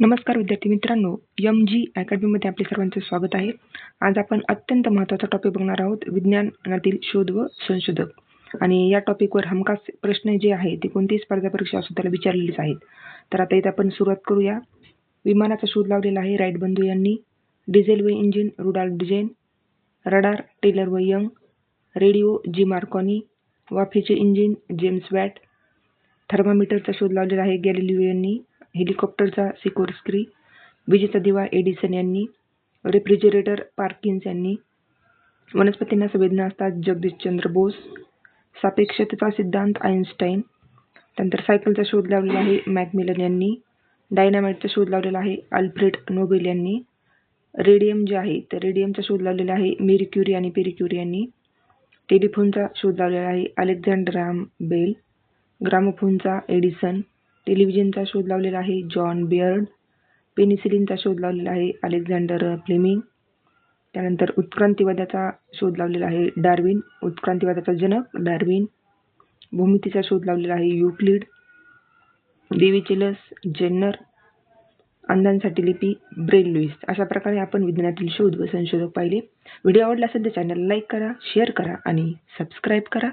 नमस्कार विद्यार्थी मित्रांनो एम जी अकॅडमीमध्ये आपले सर्वांचे स्वागत आहे. आज आपण अत्यंत महत्त्वाचा टॉपिक बघणार आहोत विज्ञानातील शोध व संशोधक. आणि या टॉपिकवर हमखास प्रश्न जे आहे ते कोणतीही स्पर्धा परीक्षा असो त्याला विचारलेलेच आहेत. तर आता इथे आपण सुरुवात करूया. विमानाचा शोध लावलेला आहे राईट बंधू यांनी. डिझेल व engine Rudolf Diesel. Radar Taylor व young. Radio G Marconi. वाफेचे engine James Watt. थर्मामीटरचा शोध लावलेला आहे गॅलिलिओ यांनी. हेलिकॉप्टरचा सिकोर्स्क्री विजेचा दिवा एडिसन यांनी रेफ्रिजरेटर पार्किन्स यांनी वनस्पतींना संवेदना असतात जगदीशचंद्र बोस सापेक्षतेचा सिद्धांत आईन्स्टाईन त्यानंतर सायकलचा शोध लावलेला आहे मॅकमिलन यांनी डायनामाइटचा शोध लावलेला आहे अल्फ्रेड नोबेल यांनी रेडियम जे आहे तर रेडियमचा शोध लावलेला आहे मेरी क्युरी आणि पेरी क्युरी यांनी टेलिफोनचा शोध लावलेला आहे अलेक्झांडर बेल ग्रामोफोनचा एडिसन टेलिव्हिजनचा शोध लावलेला आहे. जॉन बियर्ड पेनिसिलिनचा शोध लावलेला आहे. Alexander Fleming. त्यानंतर उत्क्रांतीवादाचा शोध लावलेला आहे. डार्विन उत्क्रांतीवादाचा जनक डार्विन. भूमितीचा शोध लावलेला आहे. युक्लिड देवीचेलस जेन्नर अंधांसाठी लिपी ब्रेल लुईस. अशा प्रकारे आपण विज्ञानातील शोध व संशोधक पाहिले. व्हिडिओ आवडला असेल तर चॅनल लाईक करा शेअर करा आणि सबस्क्राईब करा.